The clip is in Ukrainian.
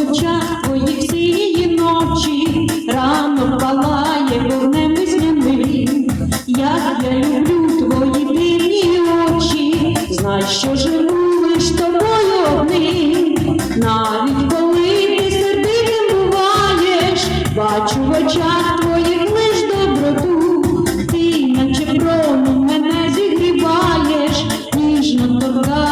в очах твоїх синії ночі, рано палає вогнем весняним. Як я люблю твої дивні очі, знай, що живу лиш тобою одним, навіть коли ти сердитим буваєш, бачу в очах твоїх лиш доброту, ти наче промінь мене зігріваєш, ніжно торкаєш.